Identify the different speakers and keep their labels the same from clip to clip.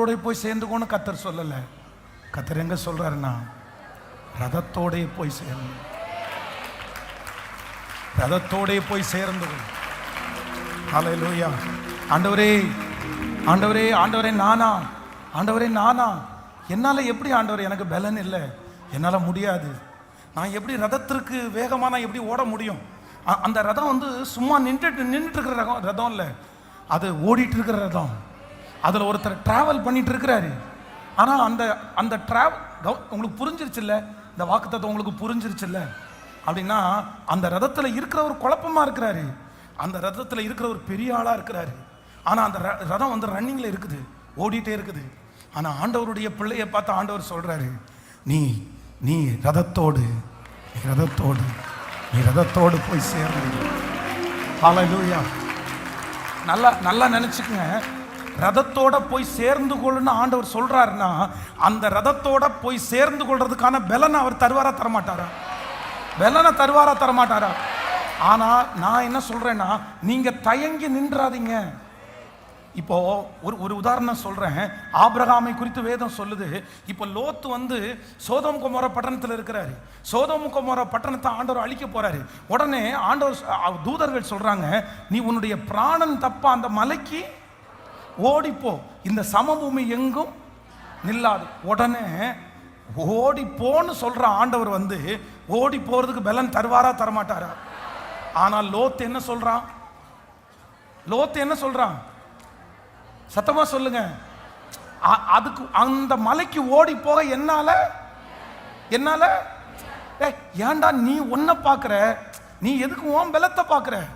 Speaker 1: ரதத்தோட போய் சேர்ந்துக்கோன்னு கத்தர் சொல்லலை. கத்தர் எங்க சொல்றாருன்னா ரதத்தோடைய போய் சேர்ந்து ரதத்தோடைய போய் சேர்ந்து அலையிலோயா ஆண்டவரே ஆண்டவரே ஆண்டவரே நானா? ஆண்டவரே நானா? என்னால் எப்படி ஆண்டவர் எனக்கு பலன் இல்லை. என்னால் முடியாது. நான் எப்படி ரதத்திற்கு வேகமாக நான் எப்படி ஓட முடியும்? அந்த ரதம் வந்து சும்மா நின்றுட்டு நின்றுட்டு இருக்கிற ரகம் ரதம் இல்லை. அது ஓடிட்டு இருக்கிற ரதம். அதில் ஒருத்தர் ட்ராவல் பண்ணிட்டு இருக்கிறாரு ஆனால் அந்த அந்த டிராவல் உங்களுக்கு புரிஞ்சிருச்சுல்ல? இந்த வாக்குத்தத்தை உங்களுக்கு புரிஞ்சிருச்சுல்ல? அப்படின்னா அந்த ரதத்தில் இருக்கிறவர் குழப்பமா இருக்கிறாரு. அந்த ரதத்தில் இருக்கிறவர் பெரிய ஆளாக இருக்கிறாரு. ஆனால் அந்த ர- ரதம் வந்து ரன்னிங்கில் இருக்குது. ஓடிட்டே இருக்குது. ஆனால் ஆண்டவருடைய பிள்ளையை பார்த்து ஆண்டவர் சொல்கிறாரு நீ நீ ரதத்தோடு நீ ரதத்தோடு நீ ரதத்தோடு போய் சேர்ந்து ஹalleluya. நல்லா நல்லா நினச்சிக்கங்க. ரதத்தோட போய் சேர்ந்து கொள்ளுன்னு ஆண்டவர் சொல்றாருன்னா அந்த ரதத்தோட போய் சேர்ந்து கொள்றதுக்கான பலனை அவர் தருவாரா தரமாட்டாரா? பலனை தருவாரா தரமாட்டாரா? ஆனா நான் என்ன சொல்றேன்னா நீங்க தயங்கி நின்றாதீங்க. இப்போ ஒரு ஒரு உதாரணம் சொல்றேன். ஆபிரகாமை குறித்து வேதம் சொல்லுது. இப்போ லோத்து வந்து சோதம் குமார பட்டணத்தில் இருக்கிறாரு. சோதம் குமார பட்டணத்தை ஆண்டவர் அழிக்க போறாரு. உடனே ஆண்டவர் தூதர்கள் சொல்றாங்க நீ உன்னுடைய பிராணன் தப்பா அந்த மலைக்கு ஓடிப்போ. இந்த சமபூமி எங்கும் நில்லாது. உடனே ஓடிப்போன்னு போன்னு சொல்ற ஆண்டவர் வந்து ஓடி போறதுக்கு பலன் தருவாரா தரமாட்டாரா? ஆனால் லோத்து என்ன சொல்றான்? லோத்து என்ன சொல்றான்? சத்தமா சொல்லுங்க. அ- அதுக்கு அந்த மலைக்கு ஓடி போக என்னால? என்னால? ஏய் ஏன்டா நீ ஒன்றை பார்க்குற? நீ எதுக்கு ஓம் பலத்தை பார்க்குற?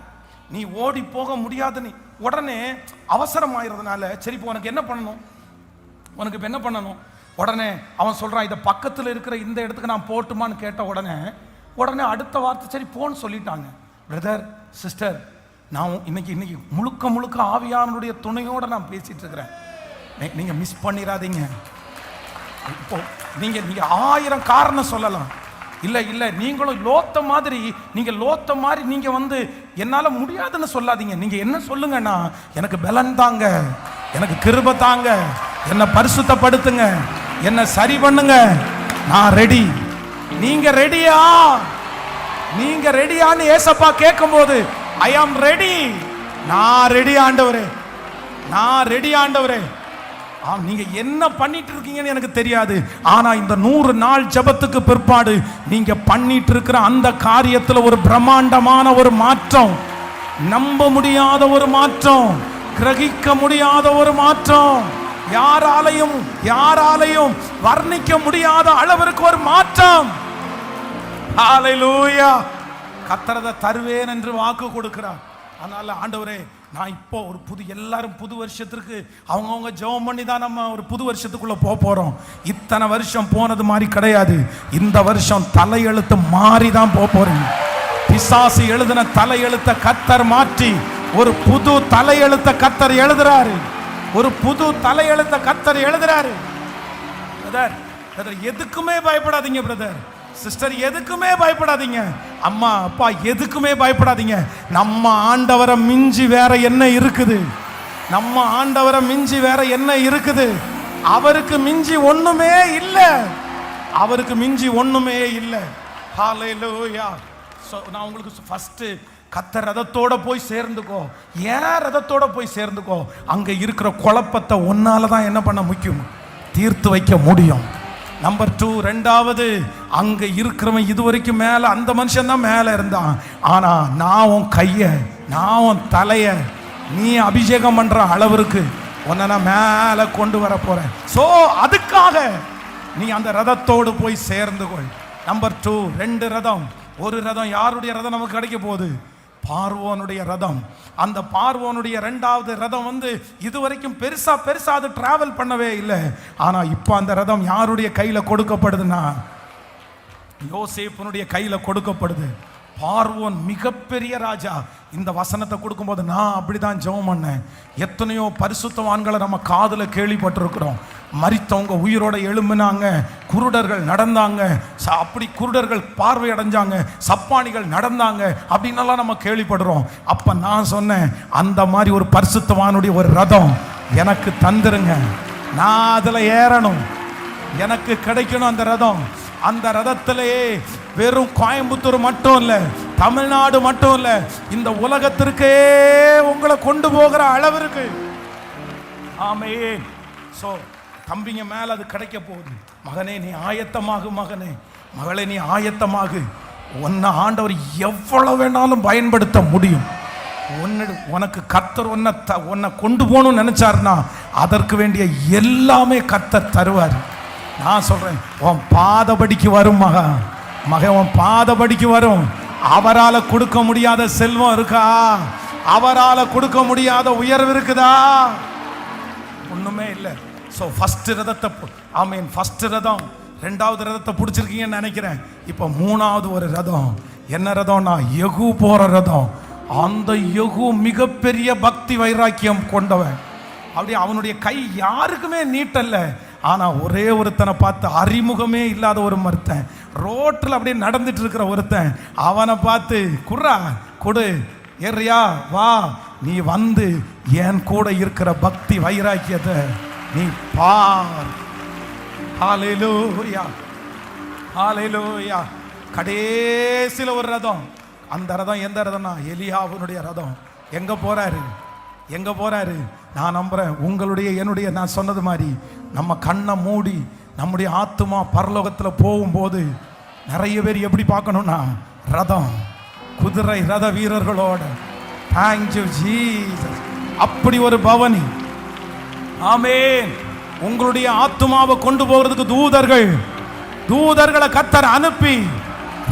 Speaker 1: நீ ஓடி போக முடியாது நீ. உடனே அவசரம் ஆயிரதுனால சரி இப்போ உனக்கு என்ன பண்ணணும்? உனக்கு இப்போ என்ன பண்ணணும்? உடனே அவன் சொல்கிறான் இதை பக்கத்தில் இருக்கிற இந்த இடத்துக்கு நான் போட்டுமான்னு கேட்ட உடனே உடனே அடுத்த வார்த்தை சரி போன்னு சொல்லிட்டாங்க. பிரதர் சிஸ்டர் நான் இன்னைக்கு இன்னைக்கு முழுக்க முழுக்க ஆவியானுடைய துணையோடு நான் பேசிகிட்டு இருக்கிறேன் நீங்கள் மிஸ் பண்ணிடாதீங்க இப்போ நீங்கள் நீங்கள் ஆயிரம் காரணம் சொல்லலாம். இல்லை இல்லை நீங்களும் லோத்த மாதிரி நீங்கள் லோத்த மாதிரி நீங்கள் வந்து என்னால் முடியாதுன்னு சொல்லாதீங்க. நீங்கள் என்ன சொல்லுங்கன்னா எனக்கு பலன் தாங்க எனக்கு கிருப தாங்க என்னை பரிசுத்தப்படுத்துங்க என்னை சரி பண்ணுங்க நான் ரெடி நீங்க ரெடியா நீங்க ரெடியான்னு ஏசப்பா கேட்கும்போது ஐ ஆம் ரெடி நான் ரெடி ஆண்டவரே. நான் ரெடி ஆண்டவரே. நீங்க என்ன பண்ணிட்டு இருக்கீங்கன்னு எனக்கு தெரியாது. ஆனா இந்த நூறு நாள் ஜெபத்துக்கு பிற்பாடு நீங்க பண்ணிட்டு இருக்கிற அந்த காரியத்துல ஒரு பிரம்மாண்டமான ஒரு மாற்றம். நம்ப முடியாத ஒரு மாற்றம். கிரகிக்க முடியாத ஒரு மாற்றம். யாராலையும் யாராலையும் வர்ணிக்க முடியாத அளவிற்கு ஒரு மாற்றம். ஹalleluya தருவேன் என்று வாக்கு கொடுக்கிறார். அதனால் ஆண்டவரே நான் இப்போ ஒரு புது எல்லாரும் புது வருஷத்திற்கு அவங்கவுங்க ஜெபம் பண்ணி தான் நம்ம ஒரு புது வருஷத்துக்குள்ளே போக போகிறோம் இத்தனை வருஷம் போனது மாதிரி கிடையாது. இந்த வருஷம் தலையெழுத்து மாறி தான் போக போகிறீங்க பிசாசு எழுதின தலையெழுத்த கத்தர் மாற்றி ஒரு புது தலையெழுத்த கத்தர் எழுதுறாரு. ஒரு புது தலையெழுத்த கத்தர் எழுதுறாரு. பிரதர் பிரதர் எதுக்குமே பயப்படாதீங்க பிரதர் சிஸ்டர் எதுக்குமே பயப்படாதீங்க. அம்மா அப்பா எதுக்குமே பயப்படாதீங்க. நம்ம ஆண்டவரை மிஞ்சி வேற என்ன இருக்குது? நம்ம ஆண்டவரை மிஞ்சி வேற என்ன இருக்குது? அவருக்கு மிஞ்சி ஒண்ணுமே இல்லை. அவருக்கு மிஞ்சி ஒண்ணுமே இல்லை. ஹalleluya ஸோ நான் உங்களுக்கு ஃபஸ்ட்டு கத்த ரதத்தோட போய் சேர்ந்துக்கோ. ஏன் ரதத்தோட போய் சேர்ந்துக்கோ? அங்கே இருக்கிற குழப்பத்தை ஒன்னால தான் என்ன பண்ண முக்கியம் தீர்த்து வைக்க முடியும். நம்பர் டூ ரெண்டாவது அங்க இருக்கிறவன் இது வரைக்கும் மேல அந்த மனுஷன் தான் மேல இருந்தான். ஆனா நான் உன் கைய நான் உன் தலைய நீ அபிஷேகம் பண்ற அளவிற்கு உன்னை நான் மேல கொண்டு வர போறேன். சோ அதுக்காக நீ அந்த ரதத்தோடு போய் சேர்ந்து கொள். நம்பர் டூ ரெண்டு ரதம். ஒரு ரதம் யாருடைய ரதம் நமக்கு கிடைக்க போகுது? பார்வோனுடைய ரதம். அந்த பார்வோனுடைய ரெண்டாவது ரதம் வந்து இதுவரைக்கும் பெருசா பெருசா அது டிராவல் பண்ணவே இல்லை. ஆனா இப்போ அந்த ரதம் யாருடைய கையில கொடுக்கப்படுதுன்னா? யோசேப்பனுடைய கையில கொடுக்கப்படுது. பார்வோன் மிகப்பெரிய ராஜா. இந்த வசனத்தை கொடுக்கும்போது நான் அப்படிதான் ஜெபம் பண்ணேன். எத்தனையோ பரிசுத்தவான்களை நம்ம காதில் கேள்விப்பட்டிருக்கிறோம். மறித்தவங்க உயிரோட எழும்பினாங்க குருடர்கள் நடந்தாங்க ச- அப்படி குருடர்கள் பார்வை அடைஞ்சாங்க சப்பானிகள் நடந்தாங்க அப்படின்னெல்லாம் நம்ம கேள்விப்படுறோம். அப்ப நான் சொன்னேன் அந்த மாதிரி ஒரு பரிசுத்தவானுடைய ஒரு ரதம் எனக்கு தந்துருங்க. நான் அதில் ஏறணும். எனக்கு கிடைக்கணும் அந்த ரதம். அந்த ரதத்திலேயே வெறும் கோயம்புத்தூர் மட்டும் இல்லை தமிழ்நாடு மட்டும் இல்லை இந்த உலகத்திற்கே உங்களை கொண்டு போகிற அளவிற்கு ஆமே. ஸோ தம்பிங்க மேலே அது கிடைக்க போகுது. மகனே நீ ஆயத்தமாகு மகனே. மகளே நீ ஆயத்தமாகு. உன்னை ஆண்டவர் எவ்வளவு வேணாலும் பயன்படுத்த முடியும். ஒன்று உனக்கு கத்தர் உன்னை த உன்னை கொண்டு போகணும்னு நினச்சாருன்னா அதற்கு வேண்டிய எல்லாமே கர்த்தர் தருவார். நான் சொல்கிறேன் உன் பாதபடிக்கு வரும் மகா. மகன் பாதபடிக்கு வரும். அவரால் கொடுக்க முடியாத செல்வம் இருக்கா? அவரால் கொடுக்க முடியாத உயர்வு இருக்குதா? ஒண்ணுமே இல்லை. ஸோ ஃபஸ்ட் ரதத்தை ஐ மீன் ஃபஸ்ட் ரதம் ரெண்டாவது ரதத்தை பிடிச்சிருக்கீங்கன்னு நினைக்கிறேன். இப்போ மூணாவது ஒரு ரதம். என்ன ரதம்னா யகு போற ரதம். அந்த யகு மிகப்பெரிய பக்தி வைராக்கியம் கொண்டவன். அப்படி அவனுடைய கை யாருக்குமே நீட்டல்ல. ஆனால் ஒரே ஒருத்தனை பார்த்து அறிமுகமே இல்லாத ஒரு மருத்தன். ரோட்டில் அப்படியே நடந்துட்டு இருக்கிற ஒருத்தன் அவனை பார்த்து குர்ரா கொடு ஏறியா வா நீ வந்து என் கூட இருக்கிற பக்தி வைராக்கியத்தை நீ பார். ஹalleluya ஹalleluya. கடைசில ஒரு ரதம். அந்த ரதம் எந்த ரதம்னா எலியாவுனுடைய ரதம். எங்கே போகிறாரு எங்கே போகிறாரு நான் நம்புகிறேன் உங்களுடைய என்னுடைய நான் சொன்னது மாதிரி நம்ம கண்ணை மூடி நம்முடைய ஆத்துமா பரலோகத்தில் போகும்போது நிறைய பேர் எப்படி பார்க்கணும்னா ரதம் குதிரை ரத வீரர்களோட. தேங்க்யூ ஜீசஸ் அப்படி ஒரு பவனி. ஆமேன். உங்களுடைய ஆத்துமாவை கொண்டு போகிறதுக்கு தூதர்கள் தூதர்களை கத்தர் அனுப்பி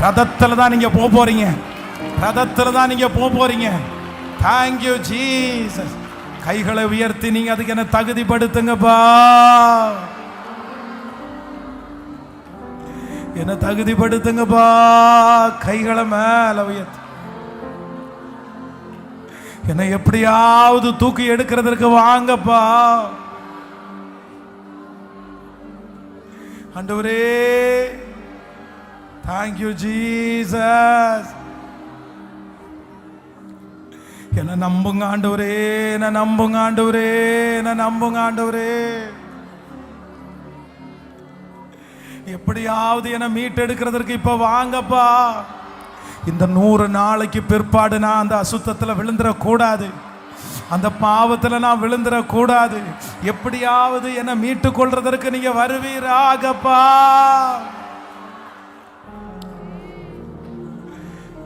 Speaker 1: ரதத்தில் தான் நீங்க போக போறீங்க. ரதத்தில் தான் நீங்க போக போறீங்க. தேங்க்யூ ஜீசஸ் கைகளை உயர்த்தி நீங்க அதுக்கு என்ன தகுதிப்படுத்துங்கப்பா. என்ன தகுதிப்படுத்துங்கப்பா. கைகளை மேல உயர்த்து. என்னை எப்படியாவது தூக்கி எடுக்கிறதற்கு வாங்கப்பா. ஆண்டவரே தேங்க்யூ ஜீசஸ் என்ன நம்புங்க ஆண்டவரே என்ன நம்புங்க ஆண்டவரே என்ன நம்புங்க ஆண்டவரே. எப்படியாவது என்னை மீட்டெடுக்கிறதற்கு இப்போ வாங்கப்பா. இந்த நூறு நாளைக்கு பிற்பாடு நான் அந்த அசுத்தத்தில் விழுந்துடக்கூடாது அந்த பாவத்தில் நான் விழுந்துடக்கூடாது எப்படியாவது என்னை மீட்டு கொள்றதற்கு நீங்க வருவீராகப்பா.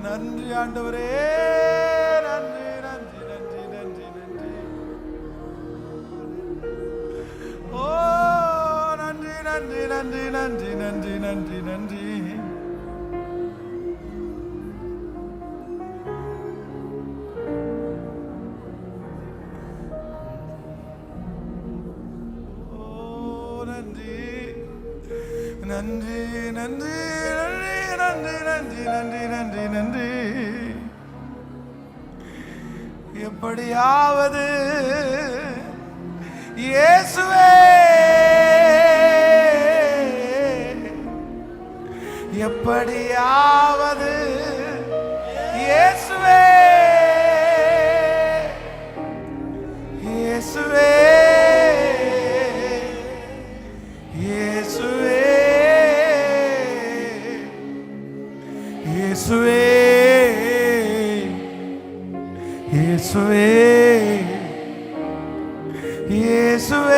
Speaker 1: நன்றி ஆண்டவரே. நன்றி நன்றி. நன்றி. ஓ நன்றி நன்றி நன்றி நன்றி நன்றி நன்றி நன்றி நன்றி. எப்படியாவது இயேசுவே. எப்படியாவது இயேசுவே. இயேசுவே. இயேசுவே. இயேசுவே. இயேசுவே. இயேசுவே.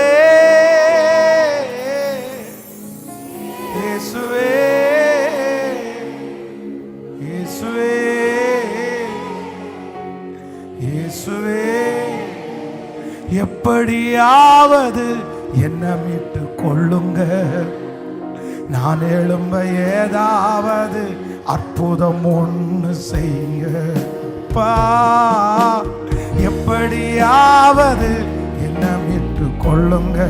Speaker 1: எப்படியாவது என்ன மீட்டு கொள்ளுங்க. நான் எழும்ப ஏதாவது அற்புதம் ஒன்று செய்ய பா எப்படியாவது என்ன மீட்டு கொள்ளுங்க.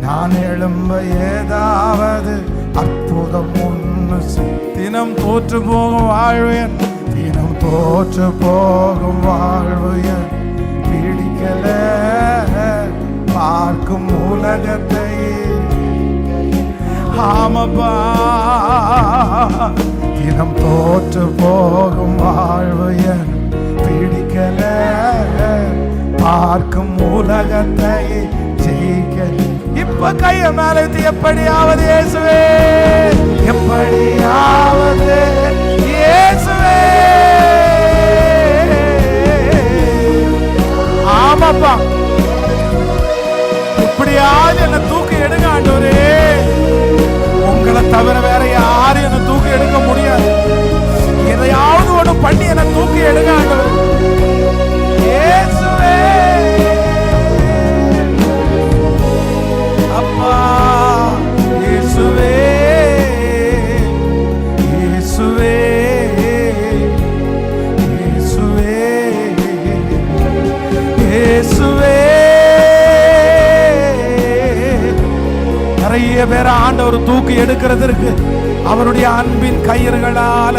Speaker 1: நான் எழும்ப ஏதாவது அற்புதம் ஒன்று செய்- தினம் தோற்று போகும் வாழ்வேன் தினம் தோற்று போகும் வாழ்வு என். பிடிக்கல பார்க்கும் உலகத்தை. ஆமப்பா இனம் தோற்று போகும் வாழ்வு என் பிடிக்கல. பார்க்கும் உலகத்தை ஜெயிக்க இப்ப கைய மேல வைத்து எப்படியாவது இயேசுவே எப்படியாவது எப்படியாவது என்ன தூக்கி எடுங்க ஆண்டவரே? உங்களை தவிர வேற யாரும் என்ன தூக்கி எடுக்க முடியாது. எதையாவது ஒண்ணு பண்ணி என்ன தூக்கி எடுங்க ஆண்டவர். ஆண்டவர் தூக்கி எடுக்கிறதற்கு அவருடைய அன்பின் கயிறுகளால.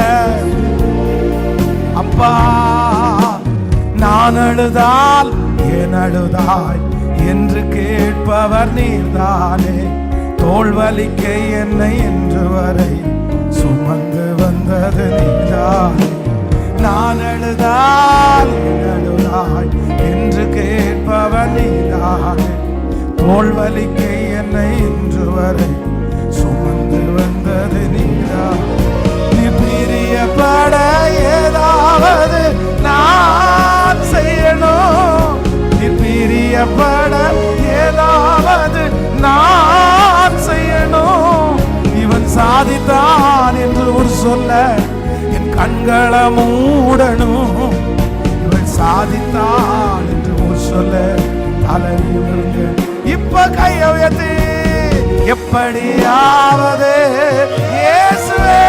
Speaker 1: அப்பா நான் அழுதால் என் அழுதாய்? என்று கேட்பவர் நீர்தானே. தோல்வலிக்க என்னை என்று வரை சுமந்து வந்தது நீதானே நான் அழுதால் என் அழுதாய்? என்று கேட்பவர் நீதானே தோல்வலிக்க என்னை இன்று வரை வந்தது நீரா? நீ பிரியப்பட ஏதாவது நான் செய்யணும். நீ பிரியப்பட ஏதாவது நான் செய்யணும். இவன் சாதித்தான் என்று ஒரு சொல்ல என் கண்களை மூடணும். இவன் சாதித்தான் என்று ஒரு சொல்ல தலைவிருந்து இப்ப கைய உயர்த்தி எப்படியாவது இயேசுவே.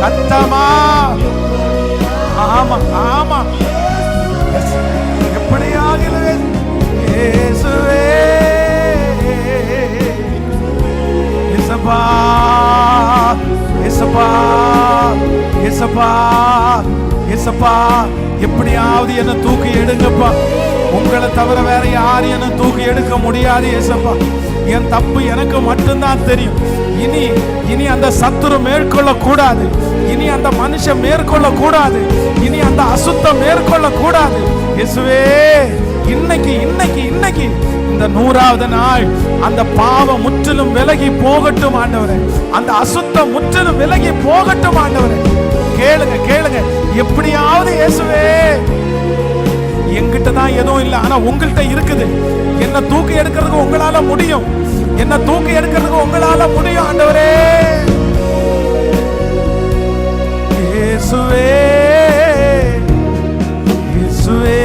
Speaker 1: சத்தமா? ஆமா ஆமா. எப்படியாகிறது இயேசுவே. இசபா இசபா இசபா இசப்பா எப்படியாவது என்ன தூக்கி எடுங்கப்பா. உங்களை தவிர வேற யாரும் என்ன தூக்கி எடுக்க முடியாது இசப்பா என் தப்பு எனக்கு மட்டும்தான் தெரியும். இனி இனி அந்த சத்துரு மேற்கொள்ள கூடாது இனி அந்த மனுஷன் மேற்கொள்ள கூடாது இனி அந்த அசுத்தம் மேற்கொள்ள கூடாது இயேசுவே இன்னைக்கு இன்னைக்கு இன்னைக்கு இந்த நூறாவது நாள் அந்த பாவம் முற்றிலும் விலகி போகட்டும் ஆண்டவரே. அந்த அசுத்தம் முற்றிலும் விலகி போகட்டும் ஆண்டவரே. கேளுங்க கேளுங்க. எப்படியாவது இயேசுவே என்கிட்ட தான் எதுவும் இல்லை ஆனா உங்கள்கிட்ட இருக்குது. என்ன தூக்கி எடுக்கிறதுக்கு உங்களால முடியும். என்ன தூக்கி எடுக்கிறதுக்கு உங்களால முடியும் ஆண்டவரே. இயேசுவே இயேசுவே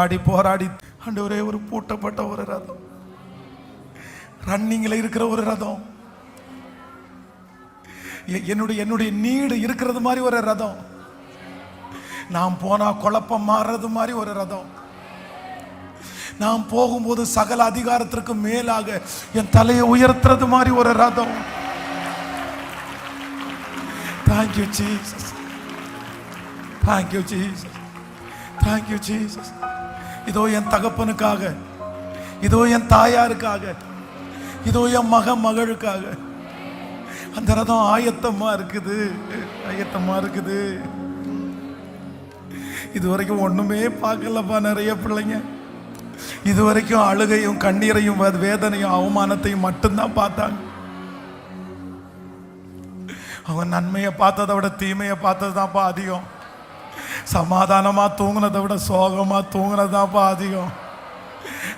Speaker 1: போராடி போராடி. ஆண்டவரே ஒரு பூட்டப்பட்ட ஒரு ரதம். ரன்னிங்கில் இருக்கிற ஒரு ரதம். எ- என்னுடைய என்னுடைய நீடு இருக்கிறது மாதிரி ஒரு ரதம். நாம் போனா குழப்பம் மாறுறது மாதிரி ஒரு ரதம். நாம் போகும்போது சகல அதிகாரத்திற்கு மேலாக என் தலையை உயர்த்துறது மாதிரி ஒரு ரதம். Thank you Jesus thank you Jesus thank you Jesus இதோ என் தகப்பனுக்காக. இதோ என் தாயாருக்காக. இதோ என் மக மகளுக்காக. அந்த ரதம் ஆயத்தமா இருக்குது. ஆயத்தமா இருக்குது. இது வரைக்கும் ஒண்ணுமே பார்க்கலப்பா நிறைய பிள்ளைங்க. இது வரைக்கும் அழுகையும் கண்ணீரையும் வே- வேதனையும் அவமானத்தையும் மட்டும்தான் பார்த்தாங்க. அவன் நன்மையை பார்த்ததை விட தீமையை பார்த்தது தான்ப்பா அதிகம். சமாதானமா தூங்குனதை விட சோகமா தூங்குனது தான்ப்பா அதிகம்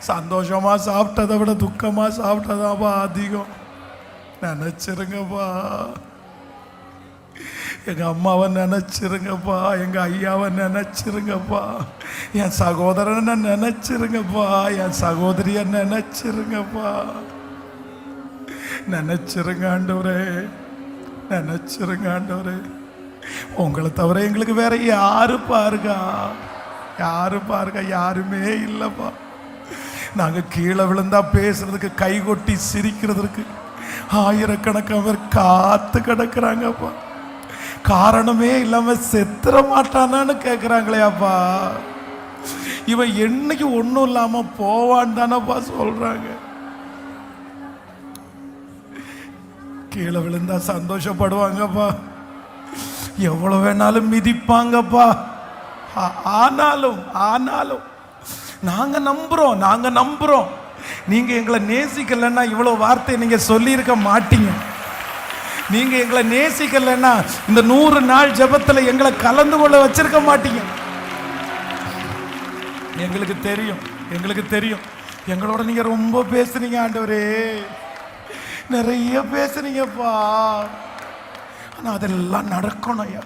Speaker 1: சந்தோஷமா சாப்பிட்டதை விட துக்கமாக சாப்பிட்டதாப்பா அதிகம் நினச்சிருங்கப்பா எங்க அம்மாவை நினச்சிருங்கப்பா எங்க ஐயாவை நினச்சிருங்கப்பா என் சகோதரனை நினச்சிருங்கப்பா என் சகோதரியை நினச்சிருங்கப்பா நினைச்சிருங்க ஆண்டவரே நினைச்சிருங்க ஆண்டவரே உங்களை தவிர எங்களுக்கு வேற யாரு பாருக்கா யாரு பாருங்க யாருமே இல்லைப்பா. நாங்க கீழே விழுந்தா பேசுறதுக்கு கை கொட்டி சிரிக்கிறதுக்கு ஆயிரக்கணக்கானவர் காத்து கிடக்குறாங்கப்பா. காரணமே இல்லாம செத்துற மாட்டானான்னு கேட்குறாங்களேப்பா இவன் என்னைக்கு ஒன்றும் இல்லாம போவான் தானப்பா சொல்றாங்க. கீழே விழுந்தா சந்தோஷப்படுவாங்கப்பா. எவ்வளவு வேணாலும் மிதிப்பாங்கப்பா. ஆனாலும் ஆனாலும் நாங்க நம்புறோம் நாங்க நம்புறோம். நீங்க எங்களை நேசிக்கலைன்னா இவ்வளவு வார்த்தை நீங்க சொல்லியிருக்க மாட்டீங்க. நீங்க எங்களை நேசிக்கலைன்னா இந்த நூறு நாள் ஜெபத்துல எங்களை கலந்து கொள்ள வச்சிருக்க மாட்டீங்க. எங்களுக்கு தெரியும் எங்களுக்கு தெரியும். எங்களோட நீங்க ரொம்ப பேசுனீங்க ஆண்டவரே. நிறைய பேசுனீங்கப்பா. ஆனா அதெல்லாம் நடக்கணும் ஐயா.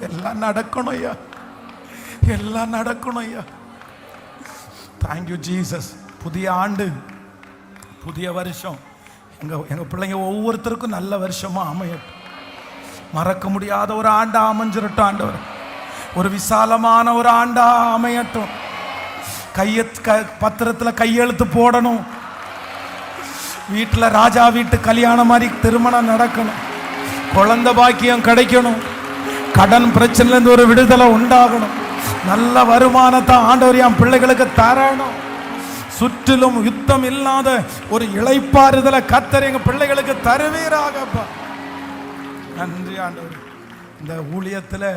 Speaker 1: எல்லாம் நடக்கணும் ஐயா. எல்லாம் நடக்கணும் ஐயா. தேங்க்யூ ஜீசஸ் புதிய ஆண்டு புதிய வருஷம். எங்க எங்க பிள்ளைங்க ஒவ்வொருத்தருக்கும் நல்ல வருஷமா அமையட்டும். மறக்க முடியாத ஒரு ஆண்டா அமைஞ்சிரட்டும் ஆண்டவர். ஒரு விசாலமான ஒரு ஆண்டா அமையட்டும். கைய க பத்திரத்தில் கையெழுத்து போடணும். வீட்டில் ராஜா வீட்டு கல்யாணம் மாதிரி திருமணம் நடக்கணும். குழந்த பாக்கியம் கிடைக்கணும். கடன் பிரச்சனையிலேருந்து ஒரு விடுதலை உண்டாகணும். நல்ல வருமானத்தை ஆண்டவர் என் பிள்ளைகளுக்கு தரணும். சுற்றிலும் யுத்தம் இல்லாத ஒரு இளைப்பாறுதலை கத்தர் எங்க பிள்ளைகளுக்கு தருவீராகப்பா நன்றி ஆண்டவர். இந்த ஊழியத்தில்